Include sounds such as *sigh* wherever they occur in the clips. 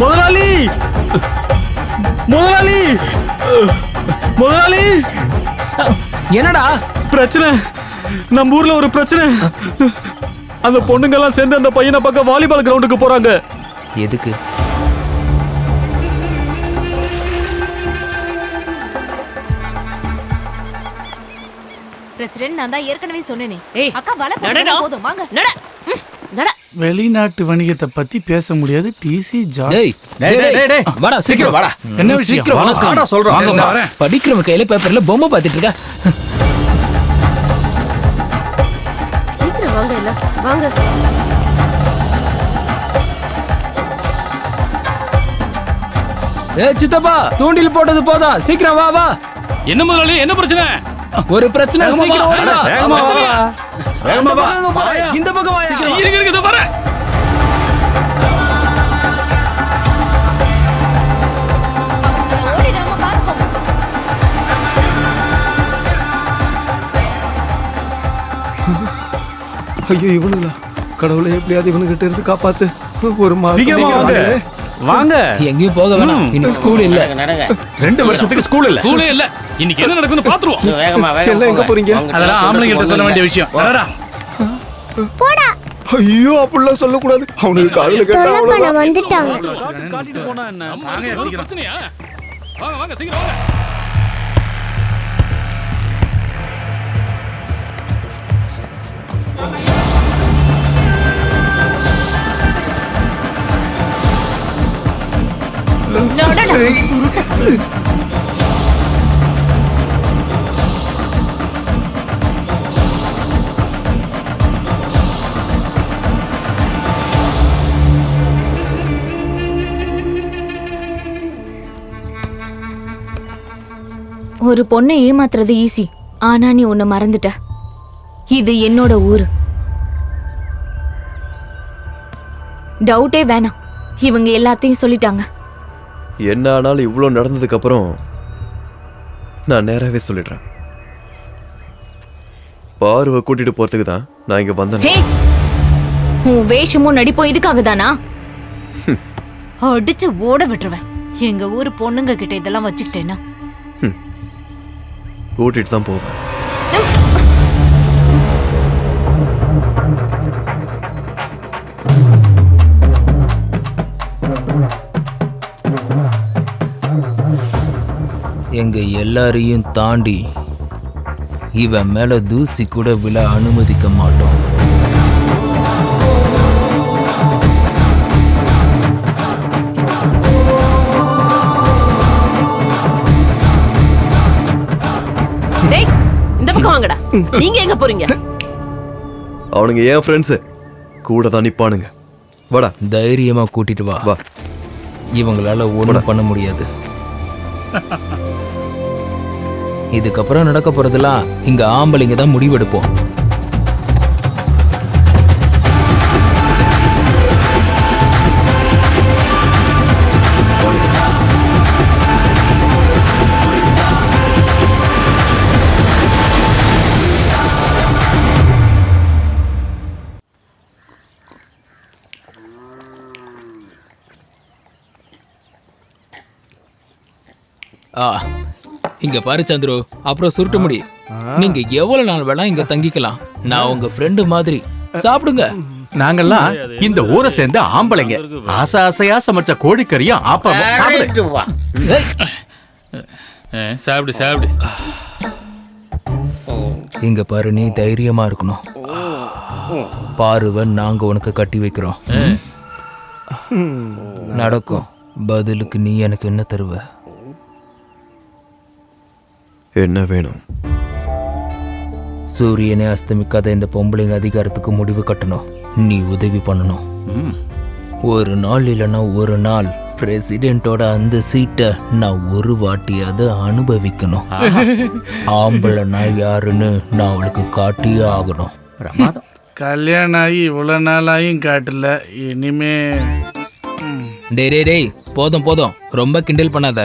முதலாளி! முதலாளி! முதலாளி! என்னடா? பிரச்சனை. நம்ம ஊர்ல ஒரு பிரச்சனை. அந்த பொண்ணுங்கெல்லாம் சேர்ந்து அந்த பையனை பார்க்க வாலிபால் கிரவுண்டுக்கு போறாங்க. எதுக்கு? பிரசிடென்ட் நான் தான் ஏற்கனவே சொன்னேனே. ஏய், அக்கா வலை போதும். வாங்க. நட நட வெளிநாட்டு வணிகத்தை பத்தி பேச முடியாது. டிசி ஜாப் டேய் டேய், டேய், டேய், வாடா சீக்கிரம் வாடா. என்ன விஷயம்? சீக்கிரம் வாடா, வாடா சொல்றோம். வாங்கம்மா. நான் வரேன். படிக்கிறவங்க கையில பேப்பர்ல பொம்மை பார்த்துட்டு இருக்க. சீக்கிரம் வாங்க எல்லாம் வாங்க. ஏ சித்தப்பா தூண்டில் போட்டது போதும். சீக்கிரம் வா வா. என்ன முதலாளி? என்ன பிரச்சனை? ஒரு பிரச்சனை சீக்கிரம் ஓடி வா. வேகமா வா. வேகமா வா. இந்த பக்கம் வா. இருங்க இருங்க இதோ வரேன் ஐயோ இவனுங்களா. கடவுளை எப்படியாவது இவனுகிட்ட இருந்து காப்பாத்து. ஒரு மாசம் சீக்கிரமா வாங்க எங்கேயும் போக வேணாம் இன்னைக்கு ஸ்கூல் இல்ல ரெண்டு வருஷத்துக்கு ஸ்கூல் இல்ல ஸ்கூலே இல்ல இன்னைக்கு என்ன நடக்குன்னு பாத்துருவோம் இன்னும் வேகமா எங்க. போறீங்க? அதெல்லாம் சொல்றதுக்கு ஆம்பளைங்கள்ட்ட சொல்ல வேண்டிய. விஷயம் வரடா ஐயோ அப்படிலாம் சொல்லக்கூடாது அவனுக்கு காதுல கேட்டா அவ்வளவுதான். வந்துட்டாங்க காட்டிட்டு போனா என்ன வாங்க, சீக்கிரம். பிரச்சனையா வாங்க வாங்க சீக்கிரம் வாங்க ஒரு பொண்ணை ஏமாத்துறது ஈஸி ஆனா நீ உன்னை மறந்துட்ட. இது என்னோட ஊரு. டவுட்டே வேணாம். இவங்க எல்லாத்தையும் சொல்லிட்டாங்க. என்ன ஆனாலும் இவ்வளோ நடந்ததுக்கு அப்புறம் நான் நேராவே சொல்லிடுறேன். பார்வை கூட்டிட்டு போறதுக்கு தான் நான் இங்க வந்தேன். உன் வேஷமும் நடிப்பும் இதுக்காக தானா? அடிச்சு ஓட விட்டுருவேன். எங்க ஊர் பொண்ணுங்க கிட்ட இதெல்லாம் வச்சுக்கிட்டேன்னா? கூட்டிட்டு தான் போவேன். எங்க எல்லாரையும் தாண்டி இவன் மேல தூசி கூட விழ அனுமதிக்க மாட்டோம். டேய் இந்த பக்கம் வாங்கடா. நீங்க எங்க போறீங்க? அவனுங்க என் ஃப்ரெண்ட்ஸு கூட தான் நிப்பானுங்க. வாடா. தைரியமா கூட்டிட்டு வா. வா. இவங்களால ஒண்ணும் பண்ண முடியாது. இதுக்கப்புறம் நடக்க போறதெல்லாம் இங்க ஆம்பளைங்க தான் முடிவெடுப்போம். ஆ இங்க பாரு சந்துரு. அப்புறம் சுருட்டு முடி. நீங்க எவ்வளவு நாள் வேணா இங்க தங்கிக்கலாம். நான் உங்க ஃப்ரெண்டு மாதிரி. சாப்பிடுங்க. நாங்கெல்லாம் இந்த ஊரை சேர்ந்த ஆம்பளைங்க. ஆசை ஆசையா சமைச்ச கோழிக்கறியும் ஆப்பமும் சாப்பிடு. சாப்பிடு சாப்பிடு. இங்க பாரு நீ தைரியமா இருக்கணும். பாருவ நாங்க உனக்கு கட்டி வைக்கிறோம். நடக்கும். பதிலுக்கு நீ எனக்கு என்ன தருவ? என்ன வேணும்? சூரியனே அஸ்தமிக்காத இந்த பொம்பளைங்க அதிகாரத்துக்கு முடிவு கட்டணும். நீ உதவி பண்ணணும். ஒரு நாள் இல்லைன்னா ஒரு நாள். பிரசிடென்ட்டோட அந்த சீட்டை நான் ஒரு வாட்டியாவது அனுபவிக்கணும். ஆம்பளைனா யாருன்னு நான் அவளுக்கு காட்டியே ஆகணும். கல்யாணம் ஆகி இவ்வளவு நாள் ஆகியும் காட்டல. இனிமே டேய் டேய் டேய். போதும் போதும். ரொம்ப கிண்டல் பண்ணாத.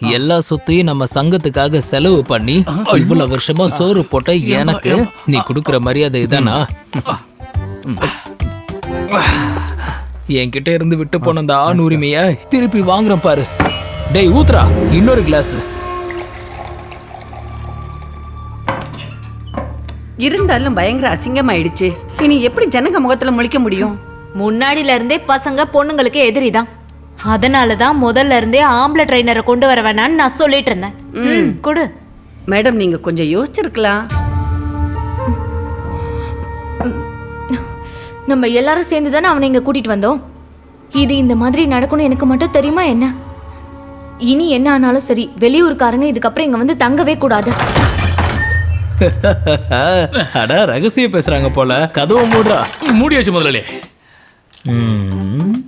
எல்லா சொத்தையும் நம்ம சங்கத்துக்காக செலவு பண்ணி இவ்வளவு வருஷமா சோறு போட்ட எனக்கு நீ கொடுக்குற மரியாதை இதானா என்கிட்ட இருந்து விட்டு போன அந்த ஆண் உரிமைய திருப்பி வாங்குறேன் பாரு. டேய் ஊத்ரா இன்னொரு கிளாஸ். இருந்தாலும் பயங்கர அசிங்கமாயிடுச்சு. இனி எப்படி ஜனங்க முகத்துல முழிக்க முடியும்? முன்னாடில இருந்தே பசங்க பொண்ணுங்களுக்கு எதிரிதான். அதனால தான் முதல்ல இருந்தே ஆம்பளை ட்ரைனரை கொண்டு வர வேணாம்னு நான் சொல்லிட்டு இருந்தேன். ம், கொடு. மேடம் நீங்க கொஞ்சம் யோசிச்சிருக்கலாம். நம்ம எல்லாரும் சேர்ந்து தானே அவனை இங்க கூட்டிட்டு வந்தோம்? இது இந்த மாதிரி நடக்கும்னு எனக்கு மட்டும் தெரியுமா என்ன? இனி என்ன ஆனாலும் சரி வெளியூர்காரங்க இதுக்கப்புறம் இங்க வந்து தங்கவே கூடாது. *laughs* அட ரகசிய பேசுறாங்க போல. கதவை மூடுறா. மூடியாச்சு முதலாளி. ம்.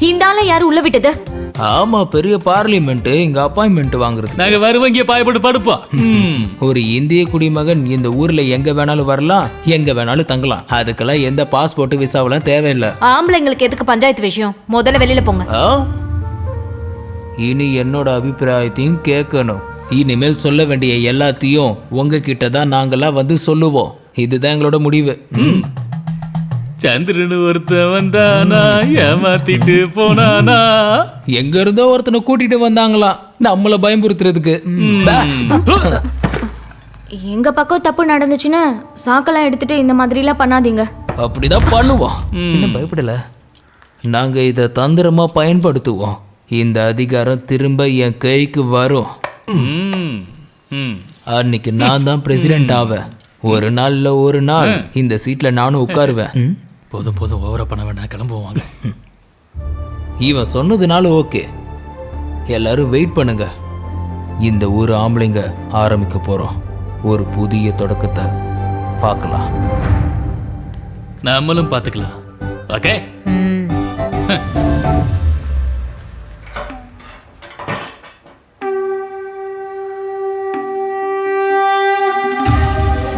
இந்த ஆளை யாரு உள்ள விட்டது? ஆமா பெரிய பார்லிமெண்ட் இங்க அப்பாயின்மெண்ட் வாங்குறது. நாங்க வருவோம் இங்கே பாயப்பட்டு படுப்போம் ம். ஒரு இந்திய குடிமகன் இந்த ஊர்ல எங்க வேணாலும் வரலாம் எங்க வேணாலும் தங்கலாம். அதுக்கெல்லாம் எந்த பாஸ்போர்ட் விசாவெல்லாம் தேவையில்லை. ஆம்பளைங்களுக்கு எதுக்கு பஞ்சாயத்து விஷயம்? முதல்ல வெளியில போங்க? இனி என்னோட அபிப்பிராயத்தையும் கேட்கணும். இனிமேல் சொல்ல வேண்டிய எல்லாத்தையும் உங்ககிட்ட தான் நாங்கெல்லாம் வந்து சொல்லுவோம். இதுதான் எங்களோட முடிவு. சந்திரன் ஒருத்தன் வந்தானா ஏமாத்திட்டு போனானா? எங்க இருந்தோ ஒருத்தனை கூட்டிட்டு வந்தாங்களாம் நம்மள பயமுறுத்துறதுக்கு. ம். பா. எங்க பக்கம் தப்பு நடந்துச்சுன்னு சாக்கெல்லாம் எடுத்துட்டு இந்த மாதிரிலாம் பண்ணாதீங்க. அப்படிதான் பண்ணுவோம். இன்னும் பயப்படல? நாங்க இத தந்திரமா பயன்படுத்துவோம். இந்த அதிகாரம் திரும்ப என் கைக்கு வரும். அன்னைக்கு நான் தான் பிரசிடென்ட் ஆவேன். ஒரு நாள்ல ஒரு நாள் இந்த சீட்ல நானும் உட்காருவேன். போதும் போதும் ஓவரா பண்ண வேண்டாம் கிளம்புவாங்க *laughs* இவன் சொன்னதுனால ஓகே. எல்லாரும் வெயிட் பண்ணுங்க. இந்த ஊர் ஆம்பளைங்க ஆரம்பிக்க போறோம். ஒரு புதிய தொடக்கத்தை பார்க்கலாம். நம்மளும் பாத்துக்கலாம் ஓகே. *laughs*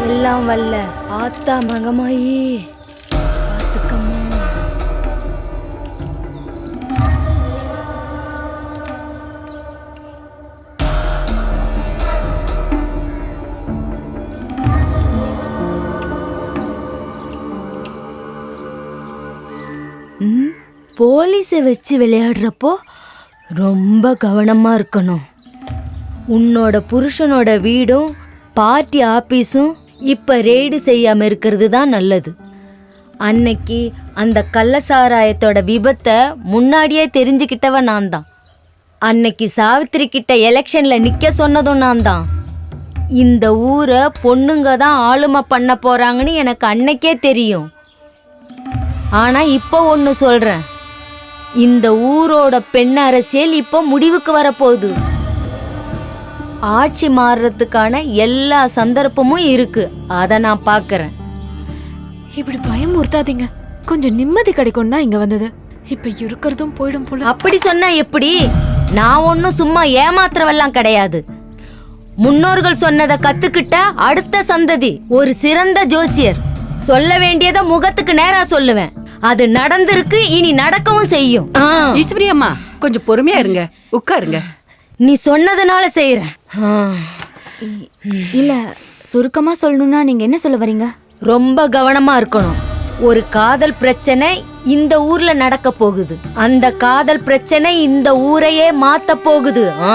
எல்லாம் வல்ல ஆத்தா மகமாயி. போலீஸை வச்சு விளையாடுறப்போ ரொம்ப கவனமாக இருக்கணும். உன்னோட புருஷனோட வீடும் பார்ட்டி ஆபீஸும் இப்போ ரெய்டு செய்யாமல் இருக்கிறது தான் நல்லது. அன்னைக்கு அந்த கள்ளசாராயத்தோட விபத்தை முன்னாடியே தெரிஞ்சுக்கிட்டவன் நான் தான். அன்னைக்கு சாவித்திரி கிட்ட எலெக்ஷனில் நிற்க சொன்னதும் நான் தான். இந்த ஊரை பொண்ணுங்க தான் ஆளுமை பண்ண போகிறாங்கன்னு எனக்கு அன்னைக்கே தெரியும். ஆனால் இப்போ ஒன்று சொல்கிறேன் இந்த ஊரோட பெண் அரசியல் இப்போ முடிவுக்கு வரப்போகுது. ஆட்சி மாறுறதுக்கான எல்லா சந்தர்ப்பமும் இருக்கு. அதை நான் பார்க்கறேன் இப்படி பயமுறுத்தாதீங்க கொஞ்சம் நிம்மதி கிடைக்கும் தான் இங்க வந்தது. இப்ப இருக்கிறதும் போயிடும் போல. அப்படி சொன்னா எப்படி? நான் ஒன்றும் சும்மா ஏமாத்துறவெல்லாம் கிடையாது. முன்னோர்கள் சொன்னதை கத்துக்கிட்ட அடுத்த சந்ததி ஒரு சிறந்த ஜோசியர். சொல்ல வேண்டியதை முகத்துக்கு நேரா சொல்லுவேன். அது நடந்திருக்கு இனி நடக்கவும் செய்யும். ஈஸ்வரி அம்மா கொஞ்சம் பொறுமையா இருங்க. உட்காருங்க. நீ சொன்னதுனால செய்யறேன் இல்ல சுருக்கமா சொல்லணும்னா நீங்க என்ன சொல்ல வரீங்க? ரொம்ப கவனமா இருக்கணும். ஒரு காதல் பிரச்சனை இந்த ஊர்ல நடக்க போகுது. அந்த காதல் பிரச்சனை இந்த ஊரையே மாத்த போகுது. ஆ.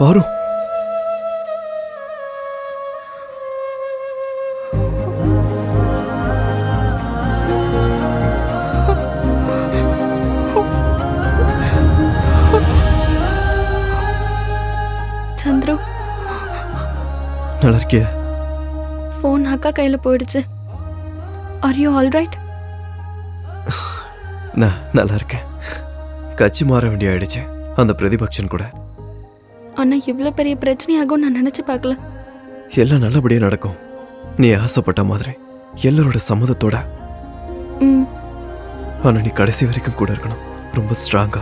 பாரு. சந்துரு. நல்லா இருக்கியா ஃபோன் அக்கா கையில போயிடுச்சு. ஆர் யூ ஆல் ரைட் நான் நல்லா இருக்கேன் கட்சி மாற வேண்டிய ஆயிடுச்சு அந்த பிரதிபக்ஷன் கூட. ஆனால் இவ்வளோ பெரிய பிரச்சனையாகும் நான் நினச்சி பார்க்கல. எல்லாம் நல்லபடியா நடக்கும். நீ ஆசைப்பட்ட மாதிரி எல்லாரோட சம்மதத்தோட. ம். ஆனா நீ கடைசி வரைக்கும் கூட இருக்கணும். ரொம்ப ஸ்ட்ராங்கா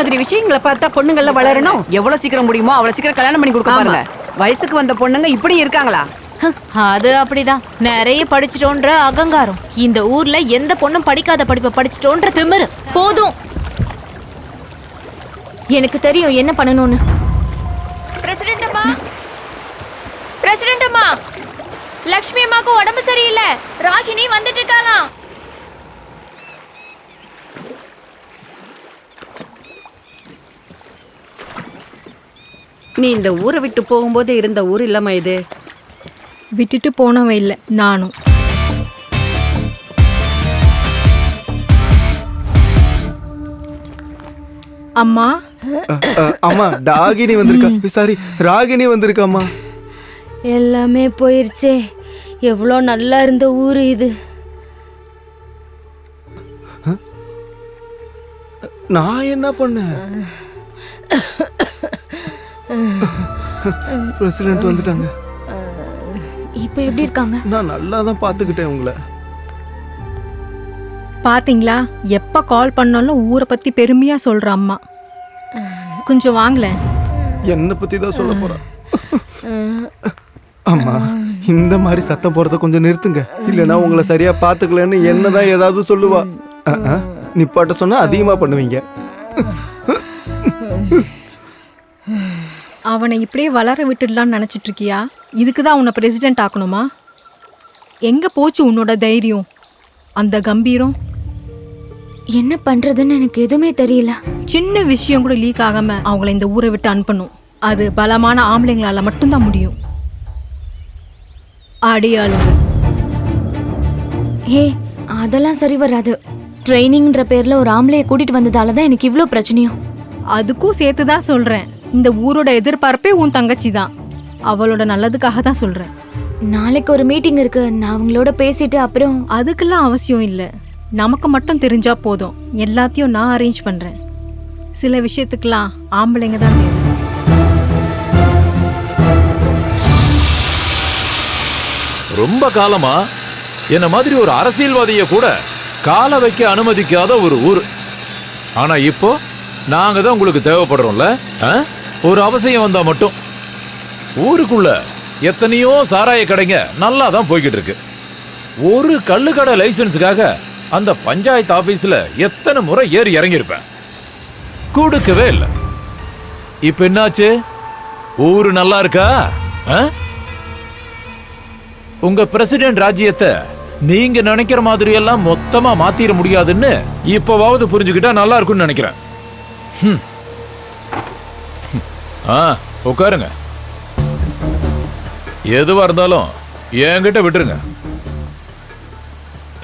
மாதிரி விஷயங்களை பார்த்தா பொண்ணுங்கள்ல வளரணும். எவ்வளவு சீக்கிரம் முடியுமோ அவ்வளவு சீக்கிரம் கல்யாணம் பண்ணி கொடுக்க பாருங்க. வயசுக்கு வந்த பொண்ணுங்க இப்படி இருக்காங்களா? ஹ், அது அப்படிதான். நிறைய படிச்சிட்டோன்ற அகங்காரம். இந்த ஊர்ல எந்த பொண்ணும் படிக்காத படிப்பை படிச்சிட்டோன்ற திமிரு. போதும். எனக்கு தெரியும் என்ன பண்ணணும்னு. பிரசிடென்ட் அம்மா பிரசிடென்ட் அம்மா லக்ஷ்மி அம்மாக்கு உடம்பு சரியில்லை. ராகினி வந்துட்டு இருக்காளாம். நீ இந்த ஊரை விட்டு போகும்போது இருந்த ஊர் இல்லம்மா இது? விட்டுட்டு போனவன் இல்லை நானும். அம்மா? அம்மா டாகினி வந்திருக்கா. சாரி ராகினி வந்திருக்கா அம்மா. எல்லாமே போயிருச்சே. எவ்வளோ நல்லா இருந்த ஊர் இது. நான் என்ன பண்ணேன்? *laughs* பிரசிடென்ட் வந்துட்டாங்க. இப்போ எப்படி இருக்காங்க? நான் நல்லா தான் பார்த்துக்கிட்டேன் உங்களை. பாத்தீங்களா? எப்ப கால் பண்ணாலும் ஊரை பத்தி பெருமையா சொல்ற அம்மா. கொஞ்சம் வாங்கலேன் என்னை பத்தி தான் சொல்ல போறேன் அம்மா இந்த மாதிரி சத்தம் போறத கொஞ்சம் நிறுத்துங்க. இல்லைன்னா உங்களை சரியா பார்த்துக்கலன்னு என்னதான் ஏதாவது சொல்லுவா. நிப்பாட்ட சொன்னா அதிகமா பண்ணுவீங்க. அவனை இப்படியே வளர விட்டுடலான்னு நினைச்சிட்டு இருக்கியா இதுக்கு தான் உன்னை பிரசிடென்ட் ஆக்கணுமா? எங்க போச்சு உன்னோட தைரியம்? அந்த கம்பீரம்? என்ன பண்றதுன்னு எனக்கு எதுவுமே தெரியல. சின்ன விஷயம் கூட லீக் ஆகாம அவங்கள இந்த ஊரை விட்டு அனுப்பணும். அது பலமான ஆம்பளைங்களால மட்டும்தான் முடியும். அடியாளுங்க ஏ அதெல்லாம் சரி வராது. ட்ரைனிங்ன்ற பேர்ல ஒரு ஆம்பளைய கூட்டிட்டு வந்ததால தான் எனக்கு இவ்ளோ பிரச்சனையும். அதுக்கும் சேர்த்து தான் சொல்றேன். இந்த ஊரோட எதிர்பார்ப்பே உன் தங்கச்சி தான் அவளோட நல்லதுக்காக தான் சொல்றேன். நாளைக்கு ஒரு மீட்டிங் இருக்கு. நான் அவங்களோட பேசிட்டு அப்புறம் அதுக்கெல்லாம் அவசியம் இல்லை. நமக்கு மட்டும் தெரிஞ்சா போதும். எல்லாத்தையும் நான் அரேஞ்ச் பண்றேன். சில விஷயத்துக்கெல்லாம் ஆம்பளைங்க தான் தேவை. ரொம்ப காலமா என்ன மாதிரி ஒரு அரசியல்வாதிய கூட கால வைக்க அனுமதிக்காத ஒரு ஊர். ஆனா இப்போ நாங்க தான் உங்களுக்கு தேவைப்படுறோம்ல ஆ? ஒரு அவசியம் வந்தா மட்டும். ஊருக்குள்ள எத்தனையோ சாராய கடைங்க நல்லா தான் போய்கிட்டு இருக்கு ஒரு கடை லைசன்ஸுக்காக அந்த பஞ்சாயத்து ஆபீஸ்ல எத்தனை முறை ஏறி இறங்கியிருப்பேன். கொடுக்கவே இல்லை. இப்ப என்னாச்சு? ஊரு நல்லா இருக்கா? ஆ? உங்க பிரசிடென்ட் ராஜ்யத்தை நீங்க நினைக்கிற மாதிரி எல்லாம் மொத்தமா மாத்திர முடியாதுன்னு இப்பவாவது புரிஞ்சுக்கிட்டா நல்லா இருக்கும்னு நினைக்கிறேன். ஆ உட்காருங்க. எதுவா இருந்தாலும் என்கிட்ட விட்டுருங்க.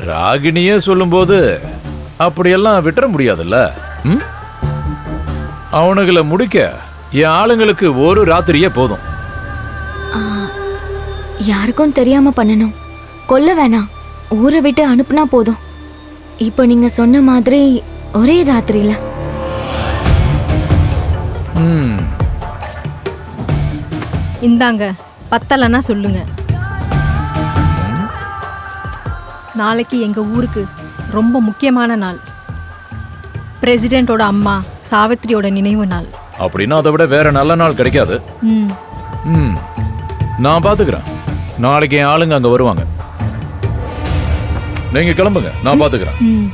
ராகினியே சொல்லும்போது அப்படியெல்லாம் விட்டுற முடியாதுல்ல? ம்? அவனுங்களை முடிக்க என் ஆளுங்களுக்கு ஒரு ராத்திரியே போதும். யாருக்கும் தெரியாம பண்ணணும். கொல்ல வேணாம். ஊரை விட்டு அனுப்புனா போதும். இப்போ நீங்க சொன்ன மாதிரி ஒரே ராத்திரியில. ம். இந்தாங்க பத்தலைன்னா சொல்லுங்க. நாளைக்கு எங்க ஊருக்கு ரொம்ப முக்கியமான நாள். பிரசிடென்ட்டோட அம்மா சாவித்திரியோட நினைவு நாள். அப்படின்னா அதை விட வேற நல்ல நாள் கிடைக்காது. ம். ம். நான் பாத்துக்கிறேன். நாளைக்கு என் ஆளுங்க அங்க வருவாங்க. நீங்க கிளம்புங்க நான் பாத்துக்கிறேன். ம்.